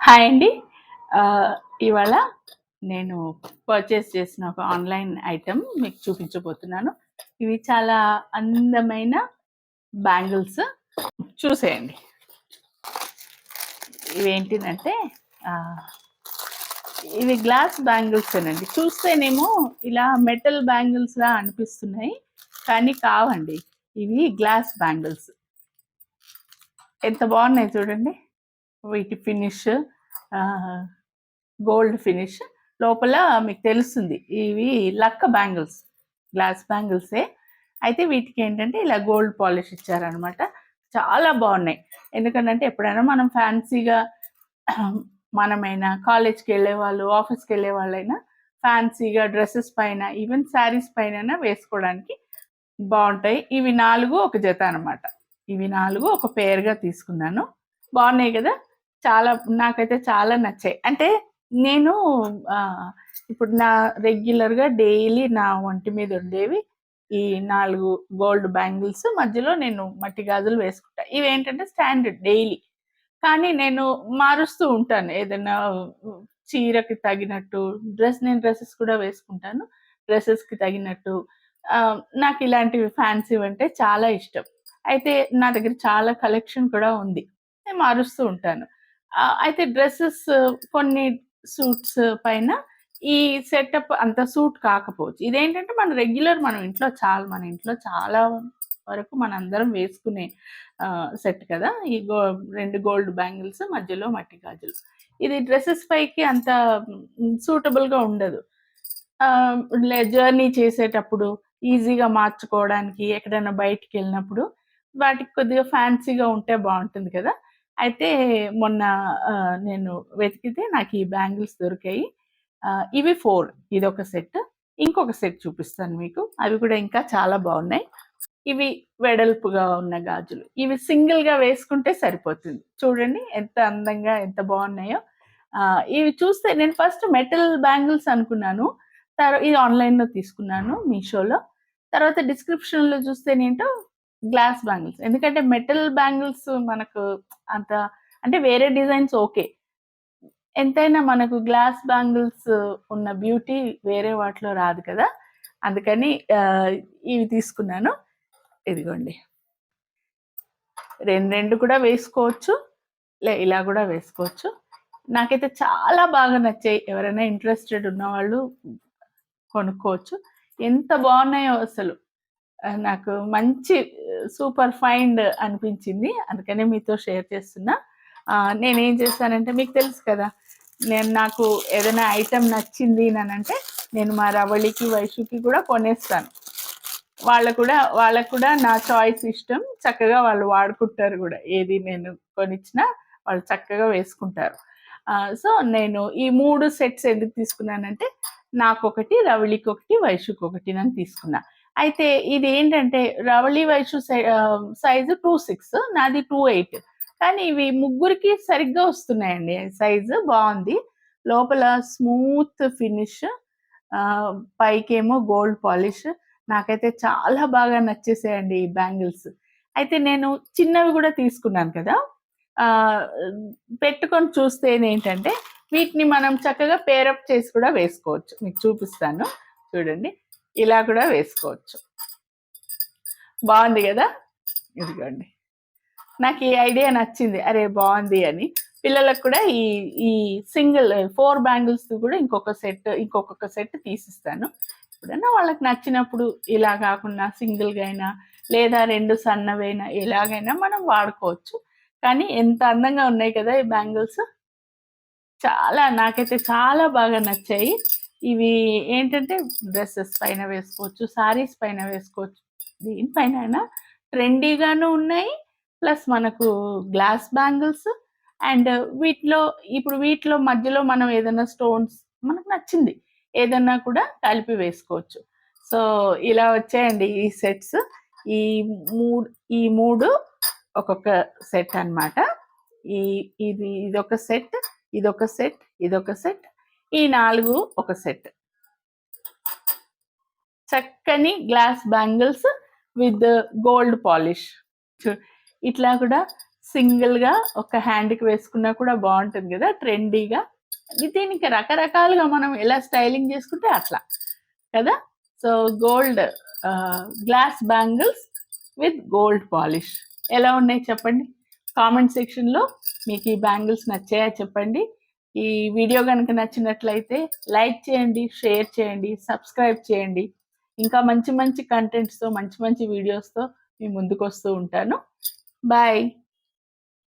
Hi అండి. ఇవాళ నేను పర్చేస్ చేసిన ఒక ఆన్లైన్ ఐటెం మీకు చూపించబోతున్నాను. ఇవి చాలా అందమైన బ్యాంగిల్స్ చూసేయండి. ఇవేంటిదంటే ఇవి గ్లాస్ బ్యాంగిల్స్ అండి చూస్తేనేమో ఇలా మెటల్ బ్యాంగిల్స్లా అనిపిస్తున్నాయి కానీ కావండి. ఇవి గ్లాస్ బ్యాంగిల్స్ ఎంత బాగున్నాయి చూడండి. వీటి ఫినిష్ గోల్డ్ ఫినిష్. లోపల మీకు తెలుస్తుంది ఇవి లక్క బ్యాంగిల్స్ గ్లాస్ బ్యాంగిల్సే. అయితే వీటికి ఏంటంటే ఇలా గోల్డ్ పాలిష్ ఇచ్చారనమాట. చాలా బాగున్నాయి. ఎందుకంటే ఎప్పుడైనా మనం ఫ్యాన్సీగా మనమైనా కాలేజ్కి వెళ్ళే వాళ్ళు ఆఫీస్కి వెళ్ళే వాళ్ళైనా ఫ్యాన్సీగా డ్రెస్సెస్ పైన ఈవెన్ శారీస్ పైన వేసుకోవడానికి బాగుంటాయి. ఇవి నాలుగు ఒక జత అనమాట. ఇవి నాలుగు ఒక పేరుగా తీసుకున్నాను. బాగున్నాయి కదా? చాలా నాకైతే చాలా నచ్చాయి. అంటే నేను ఇప్పుడు నా రెగ్యులర్గా డైలీ నా ఒంటి మీద ఉండేవి ఈ నాలుగు గోల్డ్ బ్యాంగిల్స్ మధ్యలో నేను మట్టి గాజులు వేసుకుంటా. ఇవి ఏంటంటే స్టాండర్డ్ డైలీ. కానీ నేను మారుస్తూ ఉంటాను. ఏదైనా చీరకి తగినట్టు డ్రెస్ నేను డ్రెస్సెస్ కూడా వేసుకుంటాను. డ్రెస్సెస్కి తగినట్టు. నాకు ఇలాంటివి ఫ్యాన్సీ అంటే చాలా ఇష్టం. అయితే నా దగ్గర చాలా కలెక్షన్ కూడా ఉంది. నేను మారుస్తూ ఉంటాను. అయితే డ్రెస్సెస్ కొన్ని సూట్స్ పైన ఈ సెటప్ అంత సూట్ కాకపోవచ్చు. ఇదేంటంటే మన రెగ్యులర్ మనం ఇంట్లో చాలా మన ఇంట్లో చాలా వరకు మన అందరం వేసుకునే సెట్ కదా. ఈ గో రెండు గోల్డ్ బ్యాంగిల్స్ మధ్యలో మట్టి గాజులు. ఇది డ్రెస్సెస్ పైకి అంత సూటబుల్గా ఉండదు. జర్నీ చేసేటప్పుడు ఈజీగా మార్చుకోవడానికి ఎక్కడైనా బయటికి వెళ్ళినప్పుడు వాటికి కొద్దిగా ఫ్యాన్సీగా ఉంటే బాగుంటుంది కదా. అయితే మొన్న నేను వెతికితే నాకు ఈ బ్యాంగిల్స్ దొరికాయి. ఇవి ఫోర్. ఇది ఒక సెట్. ఇంకొక సెట్ చూపిస్తాను మీకు. అవి కూడా ఇంకా చాలా బాగున్నాయి. ఇవి వెడల్పుగా ఉన్న గాజులు. ఇవి సింగిల్గా వేసుకుంటే సరిపోతుంది. చూడండి ఎంత అందంగా ఎంత బాగున్నాయో. ఇవి చూస్తే నేను ఫస్ట్ మెటల్ బ్యాంగిల్స్ అనుకున్నాను. తర్వాత ఇది ఆన్లైన్లో తీసుకున్నాను మీషోలో. తర్వాత డిస్క్రిప్షన్లో చూస్తేనేంటో గ్లాస్ బ్యాంగిల్స్. ఎందుకంటే మెటల్ బ్యాంగిల్స్ మనకు అంత అంటే వేరే డిజైన్స్ ఓకే. ఎంతైనా మనకు గ్లాస్ బ్యాంగిల్స్ ఉన్న బ్యూటీ వేరే వాటిలో రాదు కదా. అందుకని ఇవి తీసుకున్నాను. ఇదిగోండి. రెండు రెండు కూడా వేసుకోవచ్చు. లే ఇలా కూడా వేసుకోవచ్చు. నాకైతే చాలా బాగా నచ్చాయి. ఎవరైనా ఇంట్రెస్టెడ్ ఉన్నవాళ్ళు కొనుక్కోవచ్చు. ఎంత బాగున్నాయో అసలు. నాకు మంచి సూపర్ ఫైండ్ అనిపించింది. అందుకనే మీతో షేర్ చేస్తున్నా. నేనేం చేస్తానంటే మీకు తెలుసు కదా నేను నాకు ఏదైనా ఐటెం నచ్చింది అని అంటే నేను మా రవళికి వైషుకి కూడా కొనేస్తాను. వాళ్ళకు కూడా వాళ్ళకు కూడా నా చాయిస్ ఇష్టం. చక్కగా వాళ్ళు వాడుకుంటారు కూడా. ఏది నేను కొనిచ్చినా వాళ్ళు చక్కగా వేసుకుంటారు. సో నేను ఈ మూడు సెట్స్ ఎందుకు తీసుకున్నానంటే నాకు ఒకటి రవళికి ఒకటి వైషుకి ఒకటి నన్ను తీసుకున్నా. అయితే ఇది ఏంటంటే Ravali Vaishu size two six నాది టూ ఎయిట్. కానీ ఇవి ముగ్గురికి సరిగ్గా వస్తున్నాయండి. సైజు బాగుంది. లోపల స్మూత్ ఫినిష్ పైకేమో గోల్డ్ పాలిష్. నాకైతే చాలా బాగా నచ్చేసాయండి ఈ బ్యాంగిల్స్. అయితే నేను చిన్నవి కూడా తీసుకున్నాను కదా. పెట్టుకొని చూస్తే ఏంటంటే వీటిని మనం చక్కగా పేరప్ చేసి కూడా వేసుకోవచ్చు. మీకు చూపిస్తాను. చూడండి. ఇలా కూడా వేసుకోవచ్చు. బాగుంది కదా? ఇదిగోండి. నాకు ఈ ఐడియా నచ్చింది. అరే బాగుంది అని. పిల్లలకు కూడా ఈ ఈ సింగిల్ ఫోర్ బ్యాంగిల్స్ కూడా ఇంకొక సెట్ ఇంకొక సెట్ తీసిస్తాను. ఎప్పుడైనా వాళ్ళకి నచ్చినప్పుడు ఇలా కాకుండా సింగిల్గా అయినా లేదా రెండు సన్నవైనా ఎలాగైనా మనం వాడుకోవచ్చు. కానీ ఎంత అందంగా ఉన్నాయి కదా ఈ బ్యాంగిల్స్. చాలా నాకైతే చాలా బాగా నచ్చాయి. ఇవి ఏంటంటే డ్రెస్సెస్ పైన వేసుకోవచ్చు సారీస్ పైన వేసుకోవచ్చు. దీనిపైన అయినా ట్రెండీగాను ఉన్నాయి. ప్లస్ మనకు గ్లాస్ బ్యాంగిల్స్ అండ్ వీటిలో ఇప్పుడు వీటిలో మధ్యలో మనం ఏదైనా స్టోన్స్ మనకు నచ్చింది ఏదన్నా కూడా కలిపి వేసుకోవచ్చు. సో ఇలా వచ్చాయండి ఈ సెట్స్. ఈ మూడు ఈ మూడు ఒక్కొక్క సెట్ అన్నమాట. ఈ ఇది ఇదొక సెట్ ఇదొక సెట్ ఇదొక సెట్ ఈ నాలుగు ఒక సెట్. చక్కని glass bangles with gold polish. ఇట్లా కూడా సింగిల్గా ఒక హ్యాండ్కి వేసుకున్నా కూడా బాగుంటుంది కదా ట్రెండీగా. దీనికి రకరకాలుగా మనం ఎలా స్టైలింగ్ చేసుకుంటే అట్లా కదా? So gold glass bangles with gold polish. ఎలా ఉన్నాయి చెప్పండి? కామెంట్ సెక్షన్లో మీకు ఈ బ్యాంగిల్స్ నచ్చాయా చెప్పండి? ఈ వీడియో కనుక నచ్చినట్లయితే లైక్ చేయండి షేర్ చేయండి సబ్స్క్రైబ్ చేయండి. ఇంకా మంచి మంచి కంటెంట్స్తో మంచి మంచి వీడియోస్తో మీ ముందుకు వస్తూ ఉంటాను. బాయ్